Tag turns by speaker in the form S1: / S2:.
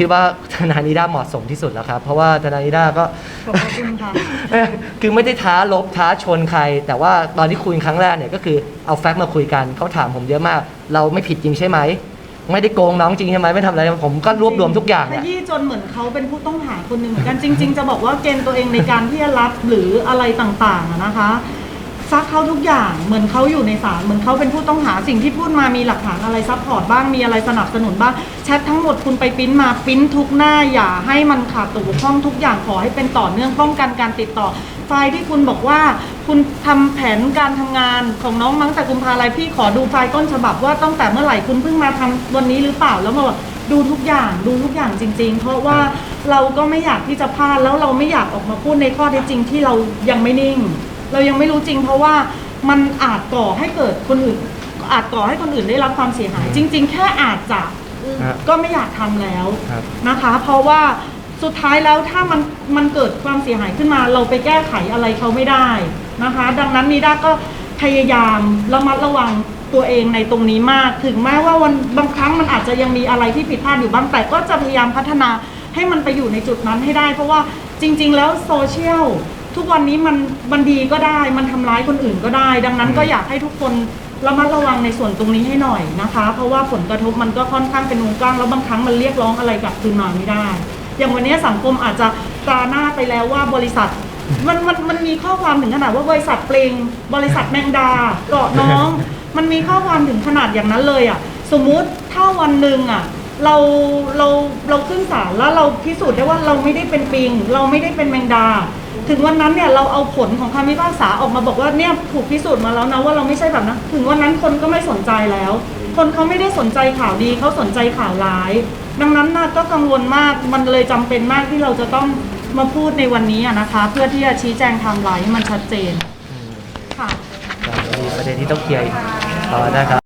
S1: คิดว่าทนายนิด้าเหมาะสมที่สุดแล้วครับ เพราะว่าทนายนิด้าก็
S2: ขอบพระคุณค่ะ
S1: คือไม่ได้ท้าลบท้าชนใคร แต่ว่าตอนที่คุยครั้งแรกเนี่ยก็คือเอาแฟกต์มาคุยกันเขาถามผมเยอะมาก เราไม่ผิดจริงใช่ไหม ไม่ได้โกงน้องจริงใช่ไหมไม่ทำอะไร ผมก็รวบรวมทุกอย่าง
S2: ข
S1: เนี่ย
S2: ยี้จนเหมือนเขาเป็นผู้ต้องหาคนหนึ่งเหมือนกันจริง ๆ จะบอกว่าเกณฑ์ตัวเองในการที่จะรับหรืออะไรต่างๆอะนะคะ ซักเขาทุกอย่างเหมือนเขาอยู่ในศาลเหมือนเขาเป็นผู้ต้องหาสิ่งที่พูดมามีหลักฐานอะไรซัพพอร์ตบ้างมีอะไรสนับสนุนบ้างแชททั้งหมดคุณไปปริ้นมาปริ้นทุกหน้าอย่าให้มันขาดตกบกพร่องทุกอย่างขอให้เป็นต่อเนื่องป้องกันการติดต่อ ไฟล์ที่คุณบอกว่า คุณทำแผนการทำงานของน้องมั้งแต่กุมภาอะไรพี่ขอดูไฟล์ต้นฉบับว่าตั้งแต่เมื่อไหร่คุณเพิ่งมาทำวันนี้หรือเปล่าแล้วมาบอกดูทุกอย่างดูทุกอย่างจริง ๆ เพราะว่าเราก็ไม่อยากที่จะพลาดแล้วเราไม่อยากออกมาพูดในข้อเท็จจริงที่เรายังไม่นิ่ง เรายังไม่รู้จริง เพราะว่ามันอาจก่อให้เกิดคนอื่น อาจก่อให้คนอื่นได้รับความเสียหาย จริง ๆ แค่อาจจะ
S1: ฮะ
S2: ก็ไม่อยากทำแล้ว
S1: ครับ
S2: นะคะ เพราะว่าสุดท้ายแล้วถ้ามันมันเกิดความเสียหายขึ้นมา เราไปแก้ไขอะไรเขาไม่ได้นะคะ ดังนั้นนิด้าก็พยายามระมัดระวังตัวเองในตรงนี้มาก ถึงแม้ว่าวันบางครั้งมันอาจจะยังมีอะไรที่ผิดพลาดอยู่บ้างแต่ก็จะพยายามพัฒนาให้มันไปอยู่ในจุดนั้นให้ได้ เพราะว่าจริง ๆ แล้วโซเชียล ทุกวันนี้มันมันดีก็ได้ มันทำร้ายคนอื่นก็ได้ ดังนั้นก็อยากให้ทุกคนระมัดระวังในส่วนตรงนี้ให้หน่อยนะคะ เพราะว่าผลกระทบมันก็ค่อนข้างเป็นวงกว้างแล้วบางครั้งมันเรียกร้องอะไรกลับคืนมาไม่ได้ อย่างวันนี้สังคมอาจจะตราหน้าไปแล้วว่าบริษัท มันมันมันมีข้อความถึงขนาดว่าบริษัทเปลงบริษัทแมงดาเกาะน้อง มันมีข้อความถึงขนาดอย่างนั้นเลยอะสมมุติถ้าวันหนึ่งอะเราเราเราขึ้นศาลแล้วเราพิสูจน์ได้ว่าเราไม่ได้เป็นปิง เราไม่ได้เป็นแมงดา ถึงวันนั้นเนี่ยเราเอาผลของคำพิพากษาออกมาบอกว่าเนี่ยถูกพิสูจน์มาแล้วนะว่าเราไม่ใช่แบบนั้นถึงวันนั้นคนก็ไม่สนใจแล้ว คนเขาไม่ได้สนใจข่าวดีเขาสนใจข่าวร้าย ดังนั้นนะก็กังวลมากมันเลยจำเป็นมากที่เราจะต้องมาพูดในวันนี้นะคะ เพื่อที่จะชี้แจงไทม์ไลน์ให้มันชัดเจนค่ะ
S1: มีประเด็นที่ต้องเคลียร์อีกต่อนะครับ